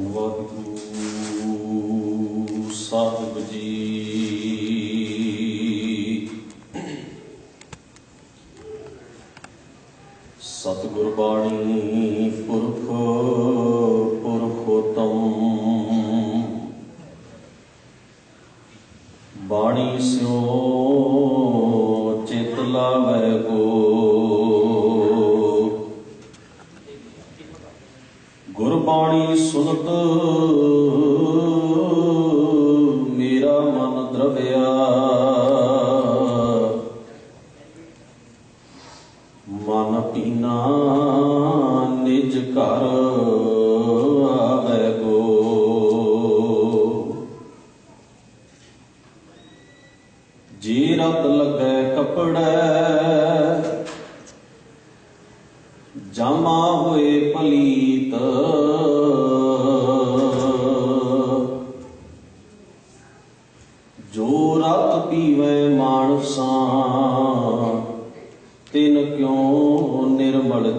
ਧੰਨ ਵਾਹਿਗੁਰੂ ਸਾਹਿਬ ਜੀ।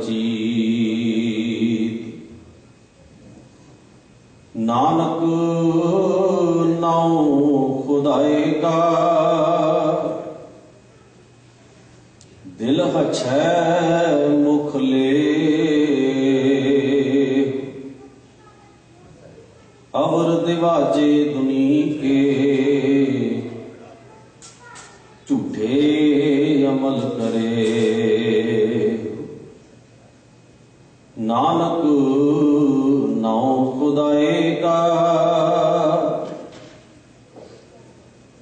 ਨਿਰਮਲ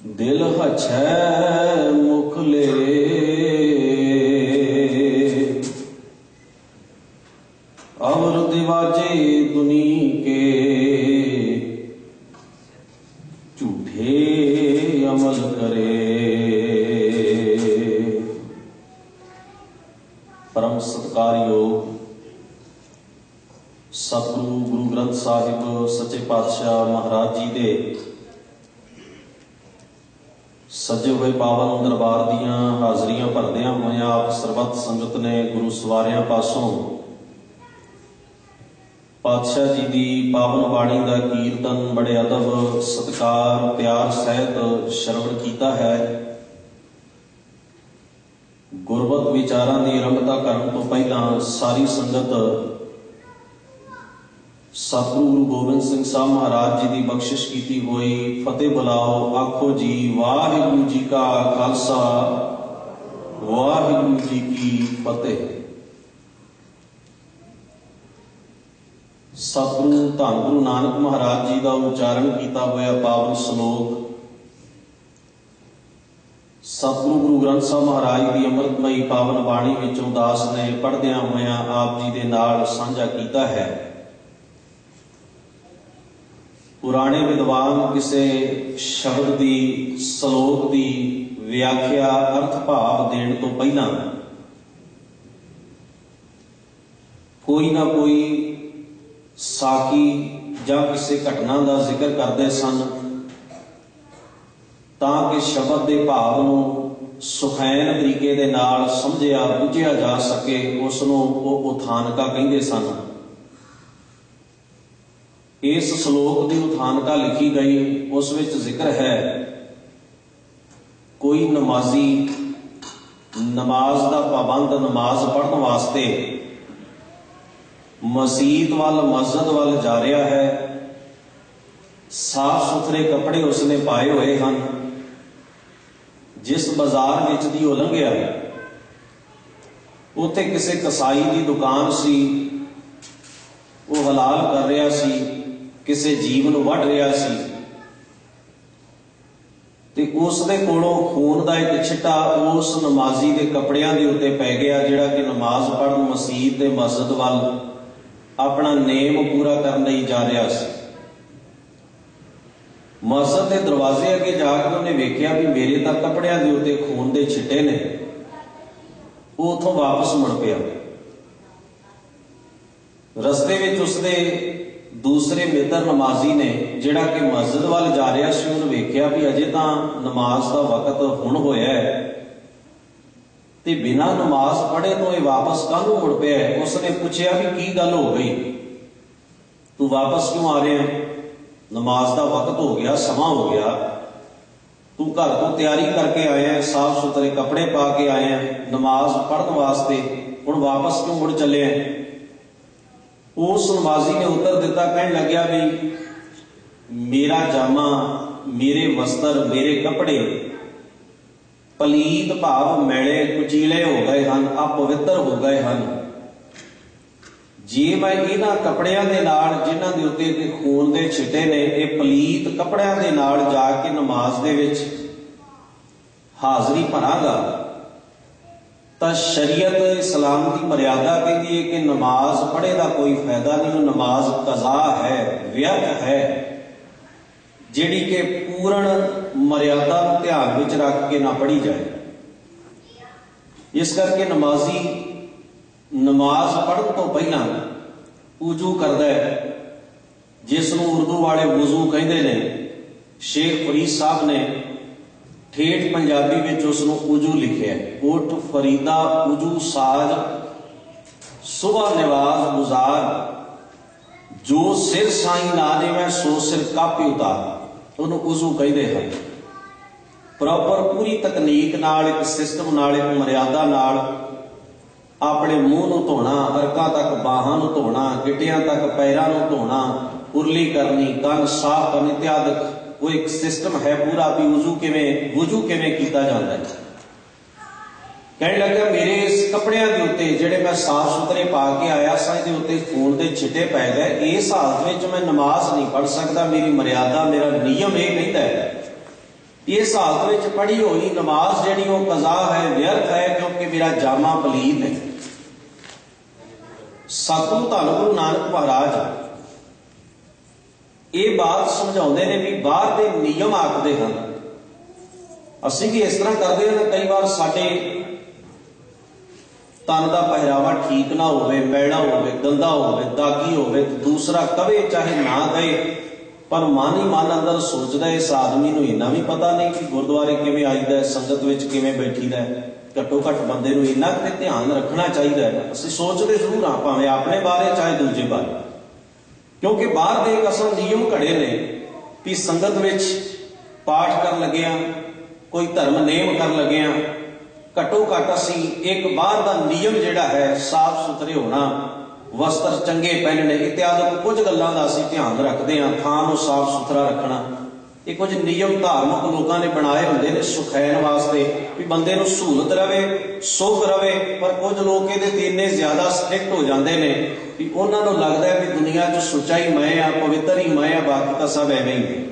ਦਿਲ ਹਛੈ ਮੁਖ ਲੇ ਅਵਰ ਦਿਵਾਜੇ ਦੁਨੀ ਕੇ ਝੂਠੇ ਅਮਲ ਕਰੇ ਪਰਮ ਸਤਕਾਰਯੋਗ ਸਤਿਗੁਰੂ ਗੁਰੂ ਗ੍ਰੰਥ ਸਾਹਿਬ ਸੱਚੇ ਪਾਤਸ਼ਾਹ ਮਹਾਰਾਜ ਜੀ ਦੇ ਸੱਜੇ ਹੋਏ ਪਾਵਨ ਦਰਬਾਰ ਦੀਆਂ ਹਾਜ਼ਰੀਆਂ ਭਰਦਿਆਂ ਹੋਇਆਂ ਆਪ ਸਰਬੱਤ ਸੰਗਤ ਨੇ ਗੁਰੂ ਸਵਾਰਿਆਂ ਪਾਸੋਂ ਪਾਤਸ਼ਾਹ ਜੀ ਦੀ ਪਾਵਨ ਬਾਣੀ ਦਾ ਕੀਰਤਨ ਬੜੇ ਅਦਬ, ਸਤਕਾਰ, ਪਿਆਰ ਸਹਿਤ ਸ਼ਰਵਣ ਕੀਤਾ ਹੈ। ਗੁਰਬਤ ਵਿਚਾਰਾਂ ਦੀ ਆਰੰਭਤਾ ਕਰਨ ਤੋਂ ਪਹਿਲਾਂ ਸਾਰੀ ਸੰਗਤ ਸਤਿਗੁਰੂ ਗੁਰੂ ਗੋਬਿੰਦ ਸਿੰਘ ਸਾਹਿਬ ਮਹਾਰਾਜ ਜੀ ਦੀ ਬਖਸ਼ਿਸ਼ ਕੀਤੀ ਹੋਈ, ਫਤਿਹ ਬੁਲਾਓ, ਆਖੋ ਜੀ, ਵਾਹਿਗੁਰੂ ਜੀ ਕਾ ਖਾਲਸਾ, ਵਾਹਿਗੁਰੂ ਜੀ ਕੀ ਫਤਿਹ। ਸਤਿਗੁਰੂ ਧੰਨ ਗੁਰੂ ਨਾਨਕ ਮਹਾਰਾਜ ਜੀ ਦਾ ਉਚਾਰਨ ਕੀਤਾ ਹੋਇਆ ਪਾਵਨ ਸ਼ਲੋਕ। ਸਤਿਗੁਰੂ ਗੁਰੂ ਗ੍ਰੰਥ ਸਾਹਿਬ ਮਹਾਰਾਜ ਦੀ ਅੰਮ੍ਰਿਤਮਈ ਪਾਵਨ ਬਾਣੀ ਵਿੱਚ ਉਦਾਸ ਨੇ ਪੜ੍ਹਦਿਆਂ ਹੋਇਆਂ ਆਪ ਜੀ ਦੇ ਨਾਲ ਸਾਂਝਾ ਕੀਤਾ ਹੈ। ਪੁਰਾਣੇ ਵਿਦਵਾਨ ਕਿਸੇ ਸ਼ਬਦ ਦੀ, ਸ਼ਲੋਕ ਦੀ ਵਿਆਖਿਆ ਅਰਥ ਭਾਵ ਦੇਣ ਤੋਂ ਪਹਿਲਾਂ ਕੋਈ ਨਾ ਕੋਈ ਸਾਖੀ ਜਾਂ ਕਿਸੇ ਘਟਨਾ ਦਾ ਜ਼ਿਕਰ ਕਰਦੇ ਸਨ ਤਾਂ ਕਿ ਸ਼ਬਦ ਦੇ ਭਾਵ ਨੂੰ ਸੁਖੈਨ ਤਰੀਕੇ ਦੇ ਨਾਲ ਸਮਝਿਆ, ਬੁੱਝਿਆ ਜਾ ਸਕੇ ਉਸ ਨੂੰ ਉਹ ਉਥਾਨਕਾ ਕਹਿੰਦੇ ਸਨ। ਇਸ ਸ਼ਲੋਕ ਦੀ ਉਥਾਨਕਾ ਲਿਖੀ ਗਈ, ਉਸ ਵਿੱਚ ਜ਼ਿਕਰ ਹੈ, ਕੋਈ ਨਮਾਜ਼ੀ ਨਮਾਜ਼ ਦਾ ਪਾਬੰਦ ਨਮਾਜ਼ ਪੜ੍ਹਨ ਵਾਸਤੇ ਮਸਜਿਦ ਵੱਲ ਮਸਜਿਦ ਵੱਲ ਜਾ ਰਿਹਾ ਹੈ। ਸਾਫ਼ ਸੁਥਰੇ ਕੱਪੜੇ ਉਸਨੇ ਪਾਏ ਹੋਏ ਹਨ। ਜਿਸ ਬਾਜ਼ਾਰ ਵਿੱਚ ਦੀ ਉਹ ਲੰਘਿਆ ਉੱਥੇ ਕਿਸੇ ਕਸਾਈ ਦੀ ਦੁਕਾਨ ਸੀ। ਉਹ ਹਲਾਲ ਕਰ ਰਿਹਾ ਸੀ, ਕਿਸੇ ਜੀਵ ਨੂੰ ਵੱਢ ਰਿਹਾ ਸੀ। ਤੇ ਉਸ ਦੇ ਕੋਲੋਂ ਖੂਨ ਦਾ ਇੱਕ ਛਿੱਟਾ ਉਸ ਨਮਾਜ਼ੀ ਦੇ ਕੱਪੜਿਆਂ ਦੇ ਉੱਤੇ ਪੈ ਗਿਆ, ਜਿਹੜਾ ਕਿ ਨਮਾਜ਼ ਪੜ੍ਹਨ ਮਸਜਿਦ ਤੇ ਮਸਜਿਦ ਵੱਲ ਆਪਣਾ ਨੇਮ ਪੂਰਾ ਕਰਨ ਲਈ ਜਾ ਰਿਹਾ ਸੀ। ਮਸਜਿਦ ਦੇ ਦਰਵਾਜ਼ੇ ਅੱਗੇ ਜਾ ਕੇ ਉਹਨੇ ਵੇਖਿਆ ਵੀ ਮੇਰੇ ਤਾਂ ਕੱਪੜਿਆਂ ਦੇ ਉੱਤੇ ਖੂਨ ਦੇ ਛਿੱਟੇ ਨੇ। ਉਹ ਉਥੋਂ ਵਾਪਸ ਮੁੜ ਪਿਆ। ਰਸਤੇ ਵਿੱਚ ਉਸਦੇ ਦੂਸਰੇ ਮਿੱਤਰ ਨਮਾਜ਼ੀ ਨੇ, ਜਿਹੜਾ ਕਿ ਮਸਜਿਦ ਵੱਲ ਜਾ ਰਿਹਾ ਸੀ, ਉਹਨੂੰ ਵੇਖਿਆ ਵੀ ਅਜੇ ਤਾਂ ਨਮਾਜ਼ ਦਾ ਵਕਤ ਹੁਣ ਹੋਇਆ ਹੈ। ਤੇ ਬਿਨਾਂ ਨਮਾਜ਼ ਪੜ੍ਹੇ ਤੋਂ ਇਹ ਵਾਪਸ ਕਾਹਨੂੰ ਮੁੜ ਪਿਆ ਹੈ? ਉਸਨੇ ਪੁੱਛਿਆ ਵੀ ਕੀ ਗੱਲ ਹੋ ਗਈ? ਤੂੰ ਵਾਪਸ ਕਿਉਂ ਆ ਰਿਹਾ ਨਮਾਜ਼ ਦਾ ਵਕਤ ਹੋ ਗਿਆ, ਸਮਾਂ ਹੋ ਗਿਆ। ਤੂੰ ਘਰ ਤੋਂ ਤਿਆਰੀ ਕਰਕੇ ਆਇਆ ਸਾਫ਼ ਸੁਥਰੇ ਕੱਪੜੇ ਪਾ ਕੇ ਆਇਆ ਨਮਾਜ਼ ਪੜ੍ਹਨ ਵਾਸਤੇ ਹੁਣ ਵਾਪਸ ਕਿਉਂ ਮੁੜ ਚੱਲਿਆ ਉਸ ਨਮਾਜ਼ੀ ਨੇ ਉੱਤਰ ਦਿੱਤਾ, ਕਹਿਣ ਲੱਗਿਆ ਵੀ ਮੇਰਾ ਜਾਮਾ, ਮੇਰੇ ਵਸਤਰ, ਮੇਰੇ ਕੱਪੜੇ ਪਲੀਤ ਭਾਵ ਮੈਲੇ, ਕੁਚੀਲੇ ਹੋ ਗਏ ਹਨ, ਅਪਵਿੱਤਰ ਹੋ ਗਏ ਹਨ। ਜੇ ਮੈਂ ਇਹਨਾਂ ਕੱਪੜਿਆਂ ਦੇ ਨਾਲ ਜਿਨ੍ਹਾਂ ਦੇ ਉੱਤੇ ਤੇ ਖੂਨ ਦੇ ਛਿੱਟੇ ਨੇ, ਇਹ ਪਲੀਤ ਕੱਪੜਿਆਂ ਦੇ ਨਾਲ ਜਾ ਕੇ ਨਮਾਜ਼ ਦੇ ਵਿੱਚ ਹਾਜ਼ਰੀ ਭਰਾਂਗਾ, ਤਾਂ ਸ਼ਰੀਅਤ ਇਸਲਾਮ ਦੀ ਮਰਿਆਦਾ ਕਹਿੰਦੀ ਹੈ ਕਿ ਨਮਾਜ਼ ਪੜ੍ਹੇ ਦਾ ਕੋਈ ਫਾਇਦਾ ਨਹੀਂ, ਉਹ ਨਮਾਜ਼ ਕਜ਼ਾ ਹੈ, ਵਿਅਰਥ ਹੈ, ਜਿਹੜੀ ਕਿ ਪੂਰਨ ਮਰਿਆਦਾ ਨੂੰ ਧਿਆਨ ਵਿੱਚ ਰੱਖ ਕੇ ਨਾ ਪੜ੍ਹੀ ਜਾਏ। ਇਸ ਕਰਕੇ ਨਮਾਜ਼ੀ, ਨਮਾਜ਼ ਪੜ੍ਹਨ ਤੋਂ ਪਹਿਲਾਂ ਉਜੂ ਕਰਦਾ ਹੈ। ਜਿਸ ਨੂੰ ਉਰਦੂ ਵਾਲੇ ਵਜ਼ੂ ਕਹਿੰਦੇ ਨੇ, ਸ਼ੇਖ ਫਰੀਦ ਸਾਹਿਬ ਨੇ ਠੇਠ ਪੰਜਾਬੀ ਵਿੱਚ ਉਸ ਨੂੰ ਉਜੂ ਲਿਖਿਆ ਹੈ। ਉਠ ਫਰੀਦਾ ਉਜੂ ਸਾਜ, ਸੁਬਹ ਨਿਵਾਜ਼ ਗੁਜ਼ਾਰ, ਜੋ ਸਿਰ ਸਾਈ ਨਾ ਦੇਵੇ ਸੋ ਸਿਰ ਕਾਪੀ ਉਤਾਰ। ਉਹਨੂੰ ਉਜ਼ੂ ਕਹਿੰਦੇ ਹਨ। ਪ੍ਰੋਪਰ ਪੂਰੀ ਤਕਨੀਕ ਨਾਲ, ਇੱਕ ਸਿਸਟਮ ਨਾਲ, ਇੱਕ ਮਰਿਆਦਾ ਨਾਲ ਆਪਣੇ ਮੂੰਹ ਨੂੰ ਧੋਣਾ, ਅਰਕਾਂ ਤੱਕ, ਬਾਹਾਂ ਨੂੰ ਧੋਣਾ, ਗਿੱਟਿਆਂ ਤੱਕ, ਪੈਰਾਂ ਨੂੰ ਧੋਣਾ, ਉਰਲੀ ਕਰਨੀ, ਕੰਨ ਸਾਫ਼ ਕਰਨੀ ਇਤਿਆਦਿਕ ਉਹ ਇੱਕ ਸਿਸਟਮ ਹੈ ਪੂਰਾ ਵੀ ਵਜ਼ੂ ਕਿਵੇਂ ਵਜ਼ੂ ਕਿਵੇਂ ਕੀਤਾ ਜਾਂਦਾ ਹੈ। ਕਹਿਣ ਲੱਗਾ, ਮੇਰੇ ਇਸ ਕੱਪੜਿਆਂ ਦੇ ਉੱਤੇ ਜਿਹੜੇ ਮੈਂ ਸਾਫ਼ ਸੁਥਰੇ ਪਾ ਕੇ ਆਇਆ ਸਾਂ, ਇਹਦੇ ਉੱਤੇ ਖੂਨ ਦੇ ਛਿੱਟੇ ਪੈ ਗਏ। ਇਸ ਹਾਲਤ ਵਿੱਚ ਮੈਂ ਨਮਾਜ਼ ਨਹੀਂ ਪੜ੍ਹ ਸਕਦਾ, ਮੇਰੀ ਮਰਿਆਦਾ, ਮੇਰਾ ਨਿਯਮ ਇਹ ਕਹਿੰਦਾ ਹੈ ਇਸ ਹਾਲਤ ਵਿੱਚ ਪੜ੍ਹੀ ਹੋਈ ਨਮਾਜ਼ ਜਿਹੜੀ ਉਹ ਕਜ਼ਾ ਹੈ, ਵਿਅਰਥ ਹੈ ਕਿਉਂਕਿ ਮੇਰਾ ਜਾਮਾ ਪਲੀਤ ਹੈ। ਸਤਿਗੁਰੂ ਧੰਨ ਗੁਰੂ ਨਾਨਕ ਮਹਾਰਾਜ, ਇਹ ਬਾਤ ਸਮਝਾਉਂਦੇ ਨੇ ਵੀ ਬਾਹਰ ਦੇ ਨਿਯਮ ਆਖਦੇ ਹਨ। ਅਸੀਂ ਵੀ ਇਸ ਤਰ੍ਹਾਂ ਕਰਦੇ ਹਾਂ ਕਈ ਵਾਰ ਸਾਡੇ ਤਨ ਦਾ ਪਹਿਰਾਵਾ ਠੀਕ ਨਾ ਹੋਵੇ ਮੈਲਾ ਹੋਵੇ, ਗੰਦਾ ਹੋਵੇ, ਦਾਗੀ ਹੋਵੇ, ਦੂਸਰਾ ਕਵੇ ਚਾਹੇ ਨਾ ਕਹੇ ਪਰ ਮਨ ਹੀ ਮਨ ਅੰਦਰ ਸੋਚਦਾ ਇਸ ਆਦਮੀ ਨੂੰ, ਇੰਨਾ ਵੀ ਪਤਾ ਨਹੀਂ ਕਿ ਗੁਰਦੁਆਰੇ ਕਿਵੇਂ ਆਈਦਾ ਸੰਗਤ ਵਿੱਚ ਕਿਵੇਂ ਬੈਠੀਦਾ ਹੈ। ਘੱਟੋ ਘੱਟ ਬੰਦੇ ਨੂੰ ਇੰਨਾ ਕੁ ਤੇ ਧਿਆਨ ਰੱਖਣਾ ਚਾਹੀਦਾ ਹੈ ਅਸੀਂ ਸੋਚਦੇ ਜ਼ਰੂਰ ਹਾਂ, ਭਾਵੇਂ ਆਪਣੇ ਬਾਰੇ ਚਾਹੇ ਦੂਜੇ ਬਾਰੇ ਕਿਉਂਕਿ ਬਾਹਰ ਦੇ ਇੱਕ ਅਸਲ ਨਿਯਮ ਘੜੇ ਨੇ ਕਿ ਸੰਗਤ ਵਿੱਚ ਪਾਠ ਕਰਨ ਲੱਗਿਆ ਕੋਈ ਧਰਮ ਨੇਮ ਕਰਨ ਲੱਗਿਆ ਘੱਟੋ ਘੱਟ ਅਸੀਂ ਇੱਕ ਬਾਹਰ ਦਾ ਨਿਯਮ ਜਿਹੜਾ ਹੈ ਸਾਫ਼ ਸੁਥਰੇ ਹੋਣਾ ਵਸਤਰ ਚੰਗੇ ਪਹਿਨਣੇ ਇਤਿਆਦਿ ਕੁਝ ਗੱਲਾਂ ਦਾ ਅਸੀਂ ਧਿਆਨ ਰੱਖਦੇ ਹਾਂ, ਥਾਂ ਨੂੰ ਸਾਫ਼ ਸੁਥਰਾ ਰੱਖਣਾ। ਇਹ ਕੁਝ ਨਿਯਮ ਧਾਰਮਿਕ ਲੋਕਾਂ ਨੇ ਬਣਾਏ ਹੁੰਦੇ ਨੇ ਸੁਖੈਨ ਵਾਸਤੇ, ਵੀ ਬੰਦੇ ਨੂੰ ਸਹੂਲਤ ਰਵੇ, ਸੁਖ ਰਵੇ, ਪਰ ਕੁਝ ਲੋਕ ਇਹਦੇ ਤੇ ਇੰਨੇ ਜ਼ਿਆਦਾ ਸਟ੍ਰਿਕਟ ਹੋ ਜਾਂਦੇ ਨੇ ਵੀ ਉਹਨਾਂ ਨੂੰ ਲੱਗਦਾ ਹੈ ਵੀ ਦੁਨੀਆ 'ਚ ਸੁੱਚਾਈ ਮੈਂ ਆ, ਪਵਿੱਤਰ ਹੀ ਮੈਂ ਆ, ਬਾਕੀ ਤਾਂ ਸਭ ਐਵੇਂ ਹੀ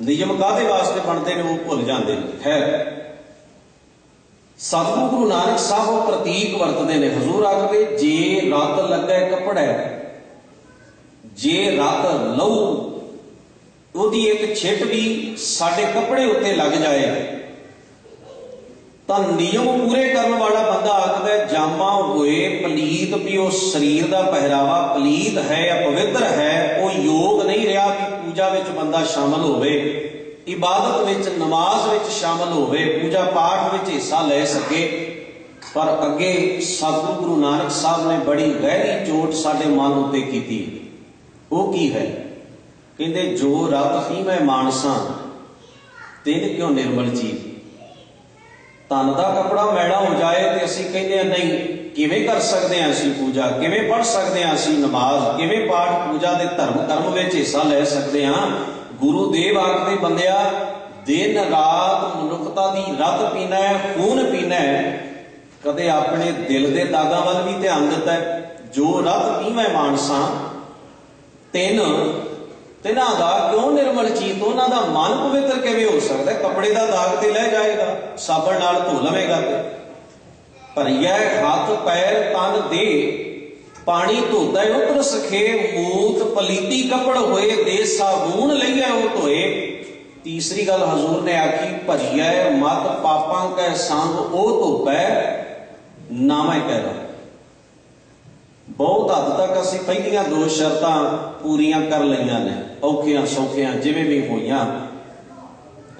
ਨਿਯਮ ਕਾਦੇ ਵਾਸਤੇ ਬਣਦੇ ਨੇ ਉਹ ਭੁੱਲ ਜਾਂਦੇ ਨੇ। ਖੈਰ ਸਤਿਗੁਰੂ ਗੁਰੂ ਨਾਨਕ ਸਾਹਿਬ ਉਹ ਪ੍ਰਤੀਕ ਵਰਤਦੇ ਨੇ। ਹਜ਼ੂਰ ਆਖਦੇ ਜੇ ਰਤ ਲੱਗੇ ਕੱਪੜਾ, ਜੇ ਰਤ ਲਹੂ, ਉਹਦੀ ਇੱਕ ਛਿੱਟ ਵੀ ਸਾਡੇ ਕੱਪੜੇ ਉੱਤੇ ਲੱਗ ਜਾਏ। ਤਾਂ ਨਿਯਮ ਪੂਰੇ ਕਰਨ ਵਾਲਾ ਬੰਦਾ ਆਖਦਾ, ਜਾਮਾ ਹੋਏ, ਪਲੀਤ ਵੀ ਉਹ ਸਰੀਰ ਦਾ ਪਹਿਰਾਵਾ, ਪਲੀਤ ਹੈ ਜਾਂ ਪਵਿੱਤਰ ਹੈ, ਉਹ ਯੋਗ ਨਹੀਂ ਰਿਹਾ ਕਿ ਪੂਜਾ ਵਿੱਚ ਬੰਦਾ ਸ਼ਾਮਲ ਹੋਵੇ। ਇਬਾਦਤ ਵਿੱਚ, ਨਮਾਜ਼ ਵਿੱਚ ਸ਼ਾਮਲ ਹੋਵੇ, ਪੂਜਾ ਪਾਠ ਵਿੱਚ ਹਿੱਸਾ ਲੈ ਸਕੇ। ਪਰ ਅੱਗੇ ਸਤਿਗੁਰੂ ਗੁਰੂ ਨਾਨਕ ਸਾਹਿਬ ਨੇ ਬੜੀ ਗਹਿਰੀ ਚੋਟ ਸਾਡੇ ਮਨ ਉੱਤੇ ਕੀਤੀ। ਉਹ ਕੀ ਹੈ? ਕਹਿੰਦੇ, ਜੋ ਰਤ ਹੀ ਮੈਂ ਮਾਨਸਾਂ ਤਿਨ ਕਿਉਂ ਨਿਰਮਲ ਜੀ ਤਨ ਦਾ ਕਪੜਾ ਮੈਲਾ ਹੋ ਜਾਏ ਤੇ ਅਸੀਂ ਕਹਿੰਦੇ ਆ ਨਹੀਂ, ਕਿਵੇਂ ਕਰ ਸਕਦੇ ਆ ਅਸੀਂ ਪੂਜਾ? ਕਿਵੇਂ ਪੜ ਸਕਦੇ ਆ ਅਸੀਂ ਨਮਾਜ਼? ਕਿਵੇਂ ਪਾਠ, ਪੂਜਾ ਦੇ ਧਰਮ ਕਰਮ ਵਿੱਚ ਹਿੱਸਾ ਲੈ ਸਕਦੇ ਆ ਗੁਰੂ ਆਖਦੇ ਬੰਦਿਆ, ਦਿਨ ਰਾਤ ਮਨੁੱਖਤਾ ਦੀ ਰਤ ਪੀਣਾ ਹੈ, ਖੂਨ ਪੀਣਾ ਹੈ, ਕਦੇ ਆਪਣੇ ਦਿਲ ਦੇ ਦਾਗਾਂ ਵੱਲ ਵੀ ਧਿਆਨ ਦਿੱਤਾ ਜੋ ਰਤ ਪੀਵੇਂ ਮਾਨਸਾ, ਤਿੰਨ, ਤਿਨਾਂ ਦਾ ਕਿਉਂ ਨਿਰਮਲ ਚੀਤ, ਉਹਨਾਂ ਦਾ ਮਨ ਪਵਿੱਤਰ ਕਿਵੇਂ ਹੋ ਸਕਦਾ ਕੱਪੜੇ ਦਾ ਦਾਗ ਤੇ ਲੈ ਜਾਏਗਾ, ਸਾਬਣ ਨਾਲ ਧੋ ਲਵੇਗਾ ਤੇ। ਭਰੀਐ ਹੱਥ, ਪੈਰ, ਤਨ ਦੇ ਪਾਣੀ ਧੋਤਾ ਉਤਰ ਸਖੇ ਮੂਤ ਪਲੀਤੀ ਕੱਪੜ ਹੋਏ, ਦੇ ਸਾਬੂਨ ਲਈਐ ਉਹ ਧੋਏ। ਤੀਸਰੀ ਗੱਲ ਹਜ਼ੂਰ ਨੇ ਆਖੀ ਭਰੀਐ ਮਤ, ਪਾਪਾਂ ਕੈ ਸੰਗ ਉਹ ਧੋਪੈ ਨਾਮੈ ਕਹਿ ਬਹੁਤ ਹੱਦ ਤੱਕ ਅਸੀਂ ਪਹਿਲੀਆਂ ਦੋ ਸ਼ਰਤਾਂ ਪੂਰੀਆਂ ਕਰ ਲਈਆਂ ਨੇ, ਔਖੀਆਂ ਸੌਖੀਆਂ ਜਿਵੇਂ ਵੀ ਹੋਈਆਂ।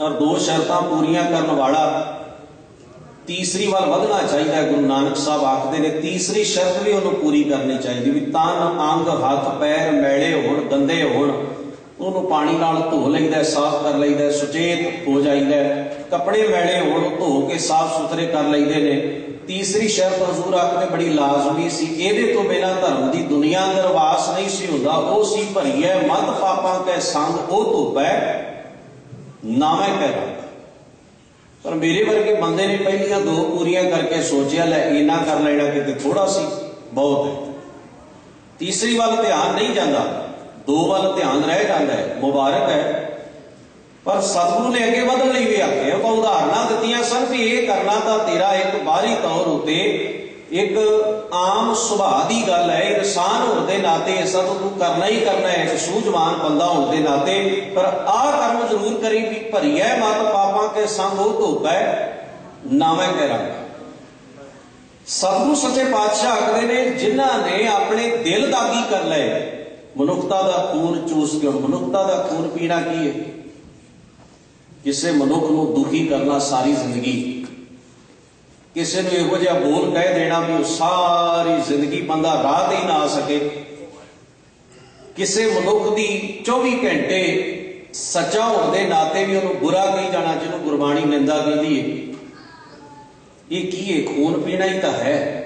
ਔਰ ਦੋ ਸ਼ਰਤਾਂ ਪੂਰੀਆਂ ਕਰਨ ਵਾਲਾ ਤੀਸਰੀ ਵੱਲ ਵਧਣਾ ਚਾਹੀਦਾ ਹੈ। ਗੁਰੂ ਨਾਨਕ ਸਾਹਿਬ ਆਖਦੇ ਨੇ, ਤੀਸਰੀ ਸ਼ਰਤ ਵੀ ਉਹਨੂੰ ਪੂਰੀ ਕਰਨੀ ਚਾਹੀਦੀ ਵੀ ਤਨ ਅੰਗ, ਹੱਥ, ਪੈਰ, ਮੈਲੇ ਹੋਣ ਗੰਦੇ ਹੋਣ, ਉਹਨੂੰ ਪਾਣੀ ਨਾਲ ਧੋ ਲਈਦਾ ਸਾਫ਼ ਕਰ ਲਈਦਾ ਸੁਚੇਤ ਹੋ ਜਾਈਦਾ ਕੱਪੜੇ ਮੈਲੇ ਹੋਣ ਉਹ ਧੋ ਕੇ ਸਾਫ਼ ਸੁਥਰੇ ਕਰ ਲਈਦੇ ਨੇ। ਤੀਸਰੀ ਸ਼ਰਤ ਹਜ਼ੂਰ ਆਖਦੇ ਬੜੀ ਲਾਜ਼ਮੀ ਸੀ। ਇਹਦੇ ਤੋਂ ਬਿਨਾਂ ਧਰਮ ਦੀ ਦੁਨੀਆ ਅੰਦਰ ਵਾਸ ਨਹੀਂ ਸੀ ਹੁੰਦਾ। ਉਹ ਸੀ ਭਰੀਏ ਮਤ ਪਾਪਾਂ ਕੈ ਸੰਗ, ਉਹ ਧੋਪੈ ਨਾਮੈ ਕੈ ਰੰਗ ਪਰ ਮੇਰੇ ਵਰਗੇ ਬੰਦੇ ਨੇ ਪਹਿਲੀਆਂ ਦੋ ਪੂਰੀਆਂ ਕਰਕੇ ਸੋਚਿਆ, ਲੈ ਇਹਨਾਂ ਕਰ ਲੈਣਾ ਕਿਤੇ ਥੋੜਾ ਸੀ, ਬਹੁਤ ਹੈ। ਤੀਸਰੀ ਵੱਲ ਧਿਆਨ ਨਹੀਂ ਜਾਂਦਾ, ਦੋ ਵੱਲ ਧਿਆਨ ਰਹਿ ਜਾਂਦਾ ਹੈ, ਮੁਬਾਰਕ ਹੈ। ਪਰ ਸਤਿਗੁਰੂ ਨੇ ਅੱਗੇ ਵਧਣ ਲਈ ਵੀ ਆਖਿਆ ਉਹ ਉਦਾਹਰਨਾਂ ਦਿੱਤੀਆਂ ਸਨ ਵੀ ਇਹ ਕਰਨਾ ਤਾਂ ਤੇਰਾ ਇੱਕ ਬਾਹਰੀ ਤੌਰ ਉਤੇ ਇੱਕ ਆਮ ਸੁਭਾਅ ਦੀ ਗੱਲ ਹੈ ਇਨਸਾਨ ਹੋਣ ਦੇ ਨਾਤੇ ਐਸਾ ਤਾਂ ਤੂੰ ਕਰਨਾ ਹੀ ਕਰਨਾ ਹੈ, ਇੱਕ ਸੂਝਵਾਨ ਬੰਦਾ ਹੋਣ ਦੇ ਨਾਤੇ। ਪਰ ਆਹ ਕਰਮ ਜ਼ਰੂਰ ਕਰੀ ਵੀ ਭਰੀਐ ਮਤ ਪਾਪਾਂ ਕੇ ਸੰਗ ਉਹ ਧੋਪੈ ਨਾਵੇਂ ਕਰਾਂਗਾ ਸਤਿਗੁਰੂ ਸੱਚੇ ਪਾਤਸ਼ਾਹ ਆਖਦੇ ਨੇ, ਜਿਨ੍ਹਾਂ ਨੇ ਆਪਣੇ ਦਿਲ ਦਾਗੀ ਕਰ ਲਏ, ਮਨੁੱਖਤਾ ਦਾ ਖੂਨ ਚੂਸ ਕੇ ਮਨੁੱਖਤਾ ਦਾ ਖੂਨ ਪੀਣਾ ਕੀ ਹੈ? ਕਿਸੇ ਮਨੁੱਖ ਨੂੰ ਦੁਖੀ ਕਰਨਾ ਸਾਰੀ ਜ਼ਿੰਦਗੀ ਕਿਸੇ ਨੂੰ ਇਹੋ ਜਿਹਾ ਬੋਲ ਕਹਿ ਦੇਣਾ ਵੀ ਉਹ ਸਾਰੀ ਜ਼ਿੰਦਗੀ ਬੰਦਾ ਰਾਹ ਤੇ ਹੀ ਨਾ ਆ ਸਕੇ। ਕਿਸੇ ਮਨੁੱਖ ਦੀ 24 ਘੰਟੇ ਸੱਚਾ ਹੋਣ ਦੇ ਨਾਤੇ ਵੀ ਉਹਨੂੰ ਬੁਰਾ ਕਹੀ ਜਾਣਾ, ਜਿਹਨੂੰ ਗੁਰਬਾਣੀ ਨਿੰਦਾ ਕਹਿੰਦੀ ਹੈ ਇਹ ਕੀ ਹੈ ਖੂਨ ਪੀਣਾ ਹੀ ਤਾਂ ਹੈ।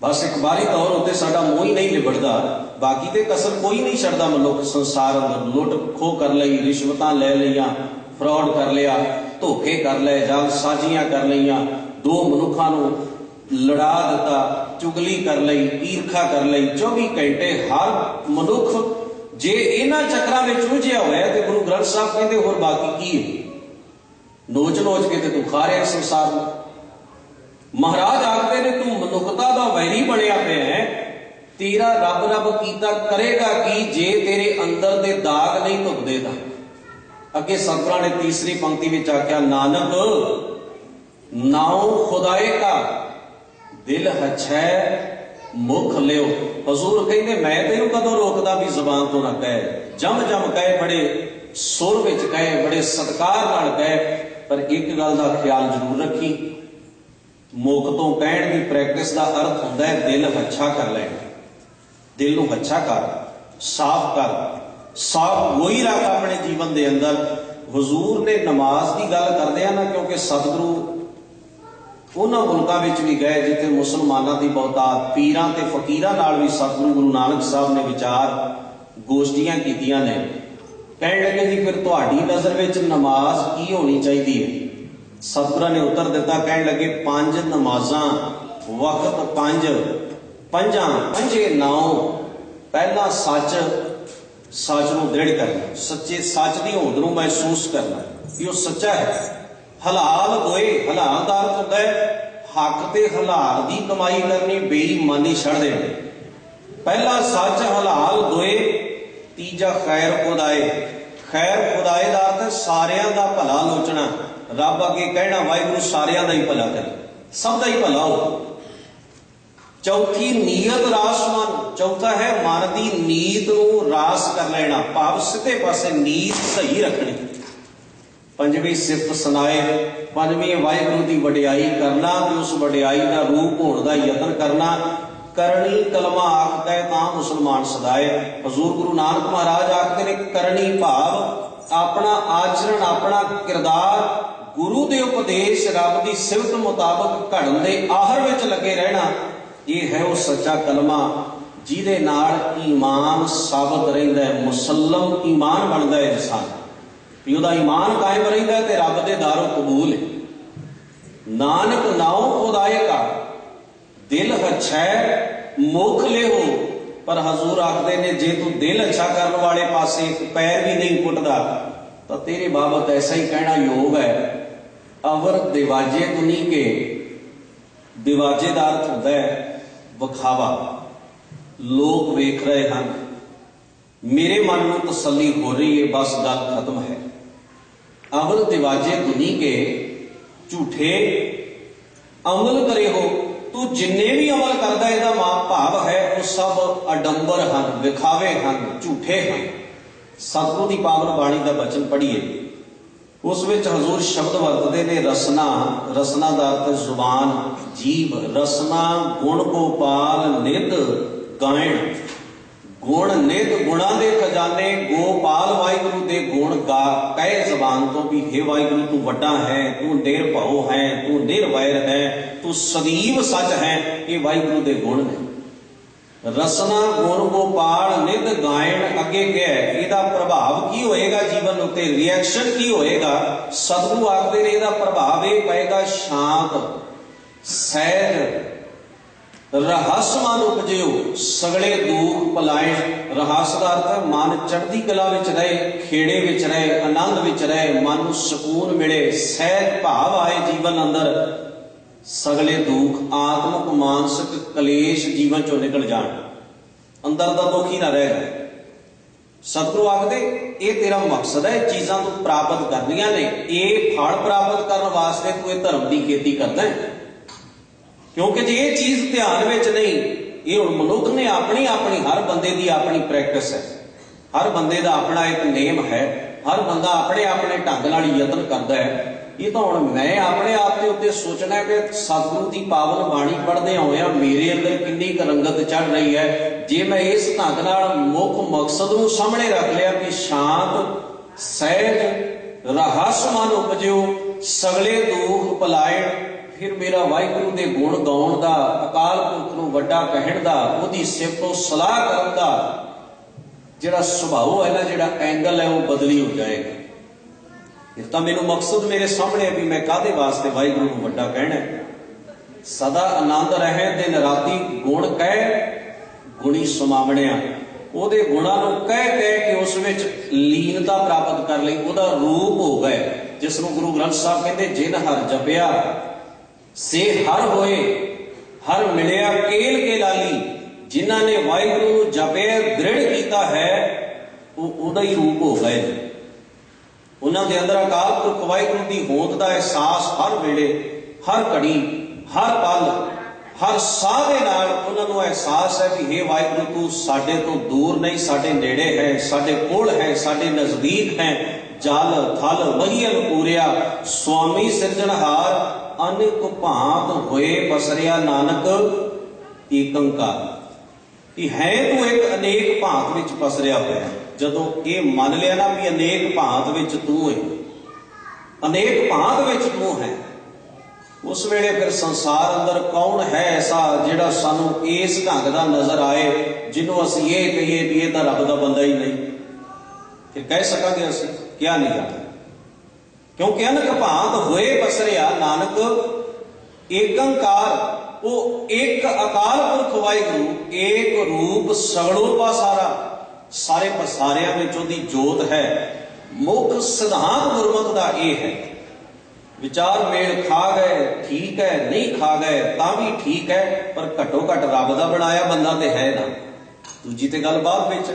ਬਸ ਇੱਕ ਬਾਰੀ ਤੌਰ ਉੱਤੇ ਸਾਡਾ ਮੂੰਹ ਹੀ ਨਹੀਂ ਲਿਬੜਦਾ। ਬਾਕੀ ਤੇ ਕਸਰ ਕੋਈ ਨਹੀਂ ਛੱਡਦਾ ਮਨੁੱਖ ਸੰਸਾਰ ਅੰਦਰ। ਲੁੱਟ ਖੋ ਕਰ ਲਈ, ਰਿਸ਼ਵਤਾਂ ਲੈ ਲਈਆਂ, ਫਰਾਡ ਕਰ ਲਿਆ, ਧੋਖੇ ਕਰ ਲਏ ਜਾਂ ਸਾਜ਼ੀਆਂ ਕਰ ਲਈਆਂ ਦੋ ਮਨੁੱਖਾਂ ਨੂੰ ਲੜਾ ਦਿੱਤਾ, ਚੁਗਲੀ ਕਰ ਲਈ, ਈਰਖਾ ਕਰ ਲਈ 24 ਘੰਟੇ ਹਰ ਮਨੁੱਖ ਜੇ ਇਹਨਾਂ ਚੱਕਰਾਂ ਵਿੱਚ ਉਲਝਿਆ ਹੋਇਆ ਤੇ ਗੁਰੂ ਗ੍ਰੰਥ ਸਾਹਿਬ ਕਹਿੰਦੇ ਹੋਰ ਬਾਕੀ ਕੀ ਹੈ? ਨੋਚ ਨੋਚ ਕੇ ਤੇ ਤੂੰ ਖਾ ਰਿਹਾ ਸੰਸਾਰ ਨੂੰ। ਮਹਾਰਾਜ ਆਖਦੇ ਨੇ, ਤੂੰ ਮਨੁੱਖਤਾ ਦਾ ਵੈਰੀ ਬਣਿਆ ਪਿਆ ਹੈ। ਤੇਰਾ ਰੱਬ ਰੱਬ ਕੀਤਾ ਕਰੇਗਾ ਕੀ ਜੇ ਤੇਰੇ ਅੰਦਰ ਦੇ ਦਾਗ ਨਹੀਂ ਧੁੱਪਦੇ ਤਾਂ? ਅੱਗੇ ਸਤਿਗੁਰਾਂ ਨੇ ਤੀਸਰੀ ਪੰਕਤੀ ਵਿੱਚ ਆਖਿਆ, ਨਾਨਕ ਨਾਉ ਖੁਦਾਏ ਕਾ ਦਿਲ ਹਛੈ ਮੁਖ ਲਿਓ ਹਜ਼ੂਰ ਕਹਿੰਦੇ ਮੈਂ ਤੈਨੂੰ ਕਦੋਂ ਰੋਕਦਾ ਵੀ ਜ਼ਬਾਨ ਤੋਂ ਨਾ ਕਹਿ ਜਮ ਜਮ ਕਹੇ ਬੜੇ ਸੁਰ ਵਿੱਚ ਕਹੇ ਬੜੇ ਸਤਕਾਰ ਨਾਲ ਕਹਿ ਪਰ ਇੱਕ ਗੱਲ ਦਾ ਖਿਆਲ ਜ਼ਰੂਰ ਰੱਖੀ ਮੁਖ ਤੋਂ ਕਹਿਣ ਦੀ ਪ੍ਰੈਕਟਿਸ ਦਾ ਅਰਥ ਹੁੰਦਾ ਹੈ ਦਿਲ ਹੱਛਾ ਕਰ ਲੈਣਾ ਦਿਲ ਨੂੰ ਹੱਛਾ ਕਰ ਸਾਫ਼ ਕਰ ਸਾਫ਼ ਹੋਈ ਰੱਖ ਆਪਣੇ ਜੀਵਨ ਦੇ ਅੰਦਰ ਹਜ਼ੂਰ ਨੇ ਨਮਾਜ਼ ਦੀ ਗੱਲ ਕਰਦੇ ਆ ਨਾ ਕਿਉਂਕਿ ਸਤਿਗੁਰੂ ਉਹਨਾਂ ਮੁਲਕਾਂ ਵਿੱਚ ਵੀ ਗਏ ਜਿੱਥੇ ਮੁਸਲਮਾਨਾਂ ਦੀ ਬਹੁਤਾਤ, ਪੀਰਾਂ ਤੇ ਫਕੀਰਾਂ ਨਾਲ ਵੀ ਸਤਿਗੁਰੂ ਗੁਰੂ ਨਾਨਕ ਸਾਹਿਬ ਨੇ ਵਿਚਾਰ ਗੋਸ਼ਟੀਆਂ ਕੀਤੀਆਂ ਨੇ। ਕਹਿਣ ਲੱਗੇ ਜੀ ਫਿਰ ਤੁਹਾਡੀ ਨਜ਼ਰ ਵਿੱਚ ਨਮਾਜ਼ ਕੀ ਹੋਣੀ ਚਾਹੀਦੀ? ਹੈ ਸਤਿਗੁਰਾਂ ਨੇ ਉੱਤਰ ਦਿੱਤਾ, ਕਹਿਣ ਲੱਗੇ, ਪੰਜ ਨਮਾਜ਼ਾਂ, ਵਕਤ ਪੰਜ, ਪੰਜਾਂ, ਪੰਜੇ ਨਾਉ, ਪਹਿਲਾ ਸੱਚ ਸੱਚ ਨੂੰ ਦ੍ਰਿੜ ਕਰਨਾ, ਸੱਚੇ ਸੱਚ ਦੀ ਹੋਂਦ ਨੂੰ ਮਹਿਸੂਸ ਕਰਨਾ ਕਿ ਉਹ ਸੱਚਾ ਹੈ। ਹਲਾਲ ਹੋਏ, ਹਲਾਲ ਦਾ ਅਰਥ ਹੁੰਦਾ ਹੈ, ਹੱਕ ਤੇ ਹਲਾਲ ਦੀ ਕਮਾਈ ਕਰਨੀ ਬੇਈਮਾਨੀ ਛੱਡ ਦੇਣੀ। ਪਹਿਲਾ ਸੱਚ ਹਲਾਲ ਦੋਏ ਤੀਜਾ ਖੈਰ ਖੁਦਾਏ। ਖੈਰ ਖੁਦਾਏ ਦਾ ਅਰਥ ਸਾਰਿਆਂ ਦਾ ਭਲਾ ਲੋਚਣਾ। ਰੱਬ ਅੱਗੇ ਕਹਿਣਾ, ਵਾਹਿਗੁਰੂ ਸਾਰਿਆਂ ਦਾ ਹੀ ਭਲਾ ਕਰੇ। ਸਭ ਦਾ ਹੀ ਭਲਾ ਹੋ ਚੌਥੀ ਨੀਅਤ ਰਾਸ ਮਨ। ਚੌਥਾ ਹੈ ਮਨ ਦੀ ਨੀਤ ਨੂੰ ਰਾਸ ਕਰ ਲੈਣਾ। ਭਾਵ ਸਿੱਧੇ ਪਾਸੇ ਨੀਤ ਸਹੀ ਰੱਖਣੀ। ਪੰਜਵੀਂ ਸਿਫਤ ਸੁਣਾਏ ਪੰਜਵੀਂ ਵਾਹਿਗੁਰੂ ਦੀ ਵਡਿਆਈ ਕਰਨਾ ਤੇ ਉਸ ਵਡਿਆਈ ਦਾ ਰੂਪ ਹੋਣ ਦਾ ਯਤਨ ਕਰਨਾ। ਕਰਨੀ ਕਲਮਾ ਆਖਦਾ ਹੈ ਤਾਂ ਮੁਸਲਮਾਨ ਸਦਾਏ। ਹਜ਼ੂਰ ਗੁਰੂ ਨਾਨਕ ਮਹਾਰਾਜ ਆਖਦੇ ਨੇ, ਕਰਨੀ ਭਾਵ ਆਪਣਾ ਆਚਰਣ, ਆਪਣਾ ਕਿਰਦਾਰ ਗੁਰੂ ਦੇ ਉਪਦੇਸ਼, ਰੱਬ ਦੀ ਸਿਫਤ ਮੁਤਾਬਕ ਘੜਨ ਦੇ ਆਹਰ ਵਿੱਚ ਲੱਗੇ ਰਹਿਣਾ। ਇਹ ਹੈ ਉਹ ਸੱਚਾ ਕਲਮਾ ਜਿਹਦੇ ਨਾਲ ਈਮਾਨ ਸਾਬਤ ਰਹਿੰਦਾ ਹੈ, ਮੁਸਲਮ ਈਮਾਨ ਬਣਦਾ ਹੈ ਇਨਸਾਨ ਵੀ ਉਹਦਾ ਈਮਾਨ ਕਾਇਮ ਰਹਿੰਦਾ ਤੇ ਰੱਬ ਦੇ ਦਾਰੋ ਕਬੂਲ ਹੈ। ਨਾਨਕ ਨਾਉ ਖੁਦਾਏ ਕਾ ਦਿਲ ਹਛੈ ਮੁਖ ਲਿਓ ਪਰ ਹਜ਼ੂਰ ਆਖਦੇ ਨੇ, ਜੇ ਤੂੰ ਦਿਲ ਅੱਛਾ ਕਰਨ ਵਾਲੇ ਪਾਸੇ ਪੈਰ ਵੀ ਨਹੀਂ ਪੁੱਟਦਾ, ਤਾਂ ਤੇਰੇ ਬਾਬਤ ਐਸਾ ਹੀ ਕਹਿਣਾ ਯੋਗ ਹੈ। ਅਵਰ ਦਿਵਾਜੇ ਦੁਨੀ ਕੇ। ਦਿਵਾਜੇ ਦਾ ਅਰਥ ਹੁੰਦਾ ਹੈ, ਵਿਖਾਵਾ। ਲੋਕ ਵੇਖ ਰਹੇ ਹਨ, ਮੇਰੇ ਮਨ ਨੂੰ ਤਸੱਲੀ ਹੋ ਰਹੀ ਹੈ, ਬਸ ਗੱਲ ਖਤਮ ਹੈ। ਅਵਲ ਦਿਵਾਜੇ ਦੁਨੀ ਕੇ ਝੂਠੇ ਅਮਲ ਕਰੇ ਹੋ। ਤੂੰ ਜਿੰਨੇ ਵੀ ਅਮਲ ਕਰਦਾ, ਇਹਦਾ ਮਾ ਭਾਵ ਹੈ, ਉਹ ਸਭ ਅਡੰਬਰ ਹਨ, ਵਿਖਾਵੇ ਹਨ, ਝੂਠੇ ਹਨ। ਸਤਿਗੁਰੂ ਦੀ ਪਾਵਨ ਬਾਣੀ ਦਾ ਬਚਨ ਪੜ੍ਹੀਏ। ਉਸ ਵਿੱਚ ਹਜ਼ੂਰ ਸ਼ਬਦ ਵਰਤਦੇ ਨੇ, ਰਸਨਾ ਰਸਨਾ ਦਾ ਅਰਥ ਜ਼ੁਬਾਨ ਜੀਬ ਰਸਨਾ, ਗੁਣ ਗੋਪਾਲ ਨਿਧ ਗਾਇਣ। ਗੁਣ ਨਿਧ ਗੁਣਾਂ ਦੇ ਖਜ਼ਾਨੇ ਗੋਪਾਲ ਵਾਹਿਗੁਰੂ ਦੇ ਗੁਣ ਗਾ, ਕਹੇ ਜ਼ਬਾਨ ਤੋਂ ਵੀ हे ਵਾਹਿਗੁਰੂ, ਤੂੰ ਵੱਡਾ ਹੈ, ਤੂੰ ਨਿਰਭਉ ਹੈ, ਤੂੰ ਨਿਰਵੈਰ ਹੈ, ਤੂੰ ਸਦੀਵ ਸੱਚ ਹੈ, ਇਹ ਵਾਹਿਗੁਰੂ ਦੇ ਗੁਣ ਨੇ। ਰਸਨਾ, ਗੁਣ ਗੋਪਾਲ, ਨਿਧ ਗਾਇਣ, ਅੱਗੇ ਕਿਹਾ, ਇਹਦਾ ਪ੍ਰਭਾਵ ਕੀ ਹੋਏਗਾ ਜੀਵਨ ਉੱਤੇ? ਰਿਐਕਸ਼ਨ ਕੀ ਹੋਏਗਾ? ਸਤਿਗੁਰੂ ਆਖਦੇ ਨੇ, ਇਹਦਾ ਪ੍ਰਭਾਵ ਇਹ ਪਏਗਾ ਸ਼ਾਂਤ, ਸਹਿਜ ਰਹੱਸ ਮਨ ਉਪਜਿਓ, ਸਗਲੇ ਦੁੱਖ ਪਲਾਇਣ ਰਹੱਸ ਦਾ ਅਰਥ ਹੈ ਮਨ ਚੜ੍ਹਦੀ ਕਲਾ ਵਿੱਚ ਰਹੇ, ਖੇੜੇ ਵਿੱਚ ਰਹੇ, ਆਨੰਦ ਵਿੱਚ ਰਹੇ, ਮਨ ਨੂੰ ਸਕੂਨ ਮਿਲੇ, ਸਹਿਜ ਭਾਵ ਆਏ ਜੀਵਨ ਅੰਦਰ। ਸਗਲੇ ਦੁੱਖ, ਆਤਮਿਕ, ਮਾਨਸਿਕ ਕਲੇਸ਼ ਜੀਵਨ ਚੋਂ ਨਿਕਲ ਜਾਣ। ਅੰਦਰ ਦਾ ਦੁੱਖ ਹੀ ਨਾ ਰਹਿ। ਜਾਏ ਸਤਿਗੁਰੂ ਆਖਦੇ, ਇਹ ਤੇਰਾ ਮਕਸਦ ਹੈ, ਇਹ ਚੀਜ਼ਾਂ ਤੂੰ ਪ੍ਰਾਪਤ ਕਰਨੀਆਂ ਨੇ। ਇਹ ਫਲ ਪ੍ਰਾਪਤ ਕਰਨ ਵਾਸਤੇ ਤੂੰ ਇਹ ਧਰਮ ਦੀ ਖੇਤੀ ਕਰਦਾ ਹੈ। ਕਿਉਂਕਿ ਜੇ ਇਹ ਚੀਜ਼ ਧਿਆਨ ਵਿੱਚ ਨਹੀਂ, ਇਹ ਹੁਣ ਮਨੁੱਖ ਨੇ ਆਪਣੀ ਆਪਣੀ, ਹਰ ਬੰਦੇ ਦੀ ਆਪਣੀ ਪ੍ਰੈਕਟਿਸ ਹੈ। ਹਰ ਬੰਦੇ ਦਾ ਆਪਣਾ ਇੱਕ ਨੇਮ ਹੈ, ਹਰ ਬੰਦਾ ਆਪਣੇ ਆਪਣੇ ਢੰਗ ਨਾਲ ਯਤਨ ਕਰਦਾ ਹੈ। ਇਹ ਤਾਂ ਹੁਣ ਮੈਂ ਆਪਣੇ ਆਪ ਦੇ ਉੱਤੇ ਸੋਚਣਾ ਕਿ ਸਤਿਗੁਰੂ ਦੀ ਪਾਵਨ ਬਾਣੀ ਪੜ੍ਹਦੇ ਹੋਇਆ ਮੇਰੇ ਅੰਦਰ ਕਿੰਨੀ ਕੁ ਰੰਗਤ ਚੜ ਰਹੀ ਹੈ। ਜੇ ਮੈਂ ਇਸ ਢੰਗ ਨਾਲ ਮੁੱਖ ਮਕਸਦ ਨੂੰ ਸਾਹਮਣੇ ਰੱਖ ਲਿਆ ਕਿ ਸ਼ਾਂਤ, ਸਹਿਜ ਰਹਸਮਨ ਉਪਜਿਓ ਸਗਲੇ ਦੁੱਖ ਪਲਾਇਣ ਫਿਰ ਮੇਰਾ ਵਾਹਿਗੁਰੂ ਦੇ ਗੁਣ ਗਾਉਣ ਦਾ, ਅਕਾਲ ਪੁਰਖ ਨੂੰ ਵੱਡਾ ਕਹਿਣ ਦਾ, ਉਹਦੀ ਸਿਫਤ ਤੋਂ ਸਲਾਹ ਕਰਨ ਦਾ ਜਿਹੜਾ ਸੁਭਾਅ ਹੈ ਨਾ, ਜਿਹੜਾ ਐਂਗਲ ਹੈ, ਉਹ ਬਦਲੀ ਹੋ ਜਾਏਗਾ। ਫਿਰ ਤਾਂ ਮੈਨੂੰ ਮਕਸਦ ਮੇਰੇ ਸਾਹਮਣੇ ਹੈ ਵੀ ਮੈਂ ਕਾਦੇ ਵਾਸਤੇ ਵਾਹਿਗੁਰੂ ਨੂੰ ਵੱਡਾ ਕਹਿਣਾ ਸਦਾ ਆਨੰਦ ਰਹੇ, ਦਿਨ ਰਾਤੀ ਗੁਣ ਕਹਿ, ਗੁਣੀ ਸਮਾਵਣਿਆ। ਉਹਦੇ ਗੁਣਾਂ ਨੂੰ ਕਹਿ ਕਹਿ ਕੇ ਉਸ ਵਿੱਚ ਲੀਨਤਾ ਪ੍ਰਾਪਤ ਕਰ ਲਈ ਉਹਦਾ ਰੂਪ ਹੋ ਗਏ ਜਿਸ ਨੂੰ ਗੁਰੂ ਗ੍ਰੰਥ ਸਾਹਿਬ ਕਹਿੰਦੇ, ਜਿਨ ਹਰ ਜਪਿਆ ਸੇ ਹਰ ਹੋਏ, ਹਰ ਮਿਲਿਆ ਕੇਲ ਕੇ ਲਾਲੀ, ਜਿਨ੍ਹਾਂ ਨੇ ਵਾਹਿਗੁਰੂ ਨੂੰ ਜਪਿਆ ਦ੍ਰਿੜ ਕੀਤਾ ਹੈ, ਉਹ ਉਹਦਾ ਹੀ ਰੂਪ ਹੋ ਗਏ ਉਹਨਾਂ ਦੇ ਅੰਦਰ ਅਕਾਲ ਪੁਰਖ ਵਾਹਿਗੁਰੂ ਦੀ ਹੋਂਦ ਦਾ ਅਹਿਸਾਸ ਹਰ ਵੇਲੇ, ਹਰ ਘੜੀ, ਹਰ ਪਲ, ਹਰ ਸਾਹ ਦੇ ਨਾਲ ਉਹਨਾਂ ਨੂੰ ਅਹਿਸਾਸ ਹੈ ਵੀ हे ਵਾਹਿਗੁਰੂ, ਤੂੰ ਸਾਡੇ ਤੋਂ ਦੂਰ ਨਹੀਂ, ਸਾਡੇ ਨੇੜੇ ਹੈ, ਸਾਡੇ ਕੋਲ ਹੈ, ਸਾਡੇ ਨਜ਼ਦੀਕ ਹੈ। ਜਲ, ਥਲ, ਵਹੀ ਅਨਪੂਰਿਆ, ਸੁਆਮੀ ਸਿਰਜਣਹਾਰ ਅਨੇਕ ਭਾਂਤ ਹੋਏ ਬਸਰਿਆ ਨਾਨਕ ਏਕੰਕਾਰ ਕਿ ਹੈ ਤੂੰ ਇੱਕ ਅਨੇਕ ਭਾਂਤ ਵਿੱਚ ਪਸਰਿਆ ਹੋਇਆ। ਜਦੋਂ ਇਹ ਮੰਨ ਲਿਆ ਨਾ ਵੀ ਅਨੇਕ ਭਾਂਤ ਵਿੱਚ ਤੂੰ ਹੈ, ਅਨੇਕ ਭਾਂਤ ਵਿੱਚ ਤੂੰ ਹੈ, ਉਸ ਵੇਲੇ ਫਿਰ ਸੰਸਾਰ ਅੰਦਰ ਕੌਣ ਹੈ ਐਸਾ ਜਿਹੜਾ ਸਾਨੂੰ ਇਸ ਢੰਗ ਦਾ ਨਜ਼ਰ ਆਏ, ਜਿਹਨੂੰ ਅਸੀਂ ਇਹ ਕਹੀਏ ਵੀ ਇਹ ਤਾਂ ਰੱਬ ਦਾ ਬੰਦਾ ਹੀ ਨਹੀਂ। ਫਿਰ ਕਹਿ ਸਕਾਂਗੇ ਅਸੀਂ, ਕਿਆ ਨਹੀਂ ਆ ਕਿਉਂਕਿ ਅਨਕ ਭਾਂਤ ਹੋਏ ਬਸਰਿਆ ਨਾਨਕ, ਏਕੰਕਾਰ, ਉਹ ਇੱਕ ਅਕਾਲ ਪੁਰਖ ਵਾਹਿਗੁਰੂ, ਏਕ ਰੂਪ ਸਗੜੋ ਪਾਸਾਰਾ। ਸਾਰੇ ਪਸਾਰਿਆਂ ਵਿੱਚ ਉਹਦੀ ਜੋਤ ਹੈ। ਮੁੱਖ ਸਿਧਾਂਤ ਗੁਰਮਤ ਦਾ ਇਹ ਹੈ। ਵਿਚਾਰ ਮੇਲ ਖਾ ਗਏ, ਠੀਕ ਹੈ, ਨਹੀਂ ਖਾ ਗਏ, ਤਾਂ ਵੀ ਠੀਕ ਹੈ, ਪਰ ਘੱਟੋ ਘੱਟ ਰੱਬ ਦਾ ਬਣਾਇਆ ਬੰਦਾ ਤੇ ਹੈ ਨਾ। ਦੂਜੀ ਤੇ ਗੱਲ ਬਾਅਦ ਵਿੱਚ।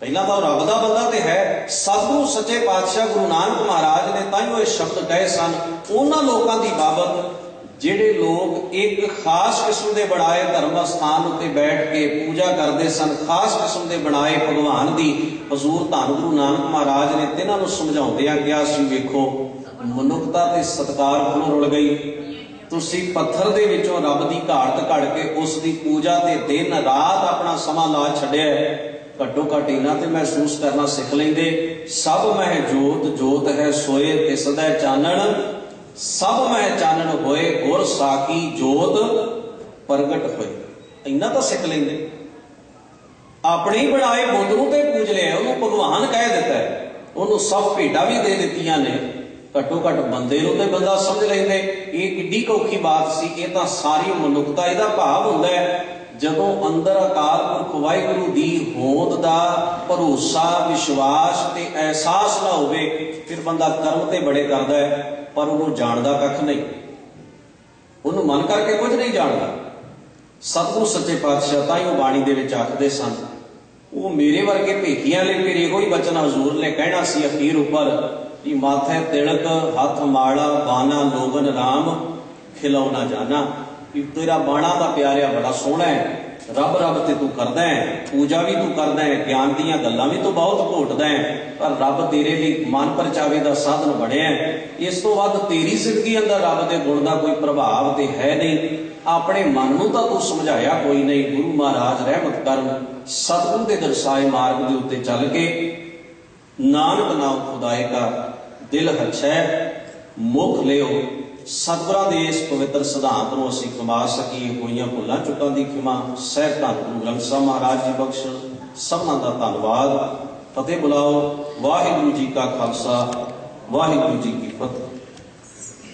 ਪਹਿਲਾਂ ਤਾਂ ਉਹ ਰੱਬ ਦਾ ਬੰਦਾ ਤੇ ਹੈ। ਸਤਿਗੁਰੂ, ਸੱਚੇ ਪਾਤਸ਼ਾਹ ਗੁਰੂ ਨਾਨਕ ਮਹਾਰਾਜ ਨੇ ਤਾਂ ਹੀ ਉਹ ਇਹ ਸ਼ਬਦ ਕਹੇ ਸਨ। ਉਹਨਾਂ ਲੋਕਾਂ ਦੀ ਬਾਬਤ ਜਿਹੜੇ ਲੋਕ ਇੱਕ ਖਾਸ ਕਿਸਮ ਦੇ ਬਣਾਏ ਧਰਮ ਸਥਾਨ ਉੱਤੇ ਬੈਠ ਕੇ ਪੂਜਾ ਕਰਦੇ ਸਨ, ਖਾਸ ਕਿਸਮ ਦੇ ਬਣਾਏ ਭਗਵਾਨ ਦੀ, ਹਜ਼ੂਰ ਧੰਨ ਗੁਰੂ ਨਾਨਕ ਮਹਾਰਾਜ ਨੇ ਤਿਨਾਂ ਨੂੰ ਸਮਝਾਉਂਦਿਆਂ ਕਿਹਾ ਸੀ ਵੇਖੋ, ਮਨੁੱਖਤਾ ਤੇ ਸਤਕਾਰ ਕੋਲੋਂ ਰੁਲ ਗਈ? ਤੁਸੀਂ ਪੱਥਰ ਦੇ ਵਿੱਚੋਂ ਰੱਬ ਦੀ ਘਾਟ ਘੜ ਕੇ ਉਸ ਦੀ ਪੂਜਾ ਤੇ ਦਿਨ ਰਾਤ ਆਪਣਾ ਸਮਾਂ ਲਾ ਛੱਡਿਆ ਘੱਟੋ ਘੱਟ ਇਹਨਾਂ ਤੇ ਮਹਿਸੂਸ ਕਰਨਾ ਸਿੱਖ ਲੈਂਦੇ। ਸਭ ਮਹਿ ਜੋਤ ਜੋਤ ਹੈ ਸੋਏ ਤਿਸ ਚਾਨਣ। ਸਭ ਮਹਿ ਚਾਨਣ ਹੋਏ ਗੁਰ ਸਾਕੀ ਜੋਤ ਪ੍ਰਗਟ ਹੋਏ। ਇੰਨਾ ਤਾਂ ਸਿੱਖ ਲੈਂਦੇ। ਆਪਣੇ ਹੀ ਬਣਾਏ ਬੁੱਧ ਨੂੰ ਤੇ ਪੂਜ ਲਿਆ, ਉਹਨੂੰ ਭਗਵਾਨ ਕਹਿ ਦਿੱਤਾ ਉਹਨੂੰ ਸਭ ਭੇਡਾਂ ਵੀ ਦੇ ਦਿੱਤੀਆਂ ਨੇ। ਘੱਟੋ ਘੱਟ ਬੰਦੇ ਨੂੰ ਤੇ ਬੰਦਾ ਸਮਝ ਲੈਂਦੇ। ਇਹ ਕਿੱਡੀ ਕੌਖੀ ਬਾਤ ਸੀ, ਇਹ ਤਾਂ ਸਾਰੀ ਮਨੁੱਖਤਾ, ਇਹਦਾ ਭਾਵ ਹੁੰਦਾ ਹੈ। ਜਦੋਂ ਅੰਦਰ ਅਕਾਲ ਪੁਰਖ ਵਾਹਿਗੁਰੂ ਦੀ ਹੋਂਦ ਦਾ ਭਰੋਸਾ, ਵਿਸ਼ਵਾਸ ਤੇ ਅਹਿਸਾਸ ਨਾ ਹੋਵੇ, ਫਿਰ ਬੰਦਾ ਕਰਮ ਤੇ ਬੜੇ ਕਰਦਾ ਹੈ, ਪਰ ਉਹਨੂੰ ਜਾਣਦਾ ਕੱਖ ਨਹੀਂ। ਉਹਨੂੰ ਮਨ ਕਰਕੇ ਕੁਝ ਨਹੀਂ ਜਾਣਦਾ। ਸਤਿਗੁਰੂ ਸੱਚੇ ਪਾਤਸ਼ਾਹ ਤਾਂ ਹੀ ਉਹ ਬਾਣੀ ਦੇ ਵਿੱਚ ਆਖਦੇ ਸਨ, ਉਹ ਮੇਰੇ ਵਰਗੇ ਭੇਖੀਆਂ ਲਈ ਫਿਰ ਇਹੋ ਹੀ ਬਚਨ ਹਜ਼ੂਰ ਨੇ ਕਹਿਣਾ ਸੀ ਅਖੀਰ ਉੱਪਰ ਕਿ ਮਾਥੇ ਤਿਲਕ, ਹੱਥ ਮਾਲਾ, ਬਾਨਾ, ਲੋਗਨ RAM ਖਿਲਾਉ ਜਾਣਾ। ਕਿ ਤੇਰਾ ਬਾਣਾ ਦਾ ਪਿਆਰਿਆ ਬੜਾ ਸੋਹਣਾ ਹੈ। ਰੱਬ ਰੱਬ ਤੇ ਤੂੰ ਕਰਦਾ ਹੈ। ਪੂਜਾ ਵੀ ਤੂੰ ਕਰਦਾ ਹੈ। ਗਿਆਨ ਦੀਆਂ ਗੱਲਾਂ ਵੀ ਤੂੰ ਬਹੁਤ ਘੋਟਦਾ ਹੈ। ਪਰ ਰੱਬ ਤੇਰੇ ਲਈ ਮਨ ਪਰਚਾਵੇ ਦਾ ਸਾਧਨ ਬਣਿਆ ਹੈ। ਇਸ ਤੋਂ ਵੱਧ ਤੇਰੀ ਜ਼ਿੰਦਗੀ ਅੰਦਰ ਰੱਬ ਦੇ ਗੁਣ ਦਾ ਕੋਈ ਪ੍ਰਭਾਵ ਤੇ ਹੈ ਨਹੀਂ। ਆਪਣੇ ਮਨ ਨੂੰ ਤਾਂ ਤੂੰ ਸਮਝਾਇਆ ਕੋਈ ਨਹੀਂ। ਗੁਰੂ ਮਹਾਰਾਜ ਰਹਿਮਤ ਕਰਨ ਸਤਿਗੁਰੂ ਦੇ ਦਰਸਾਏ ਮਾਰਗ ਦੇ ਉੱਤੇ ਚੱਲ ਕੇ ਨਾਨਕ ਨਾਮ ਖੁਦਾਏ ਕਾ ਦਿਲ ਹੱਛੈ, ਮੁਖ ਲਿਓ। ਸਤਿਗੁਰਾਂ ਦੇ ਇਸ ਪਵਿੱਤਰ ਸਿਧਾਂਤ ਨੂੰ ਅਸੀਂ ਕਮਾ ਸਕੀਏ ਹੋਈਆਂ ਭੁੱਲਾਂ ਚੁੱਕਾਂ ਦੀ ਖਿਮਾ ਸਹਿਬ ਧੰਨ ਗੁਰੂ ਗ੍ਰੰਥ ਸਾਹਿਬ ਮਹਾਰਾਜ ਜੀ ਬਖਸ਼ਣ, ਸਭਨਾਂ ਦਾ ਧੰਨਵਾਦ। ਫਤਿਹ ਬੁਲਾਓ। ਵਾਹਿਗੁਰੂ ਜੀ ਕਾ ਖਾਲਸਾ, ਵਾਹਿਗੁਰੂ ਜੀ ਕੀ ਫਤਿਹ।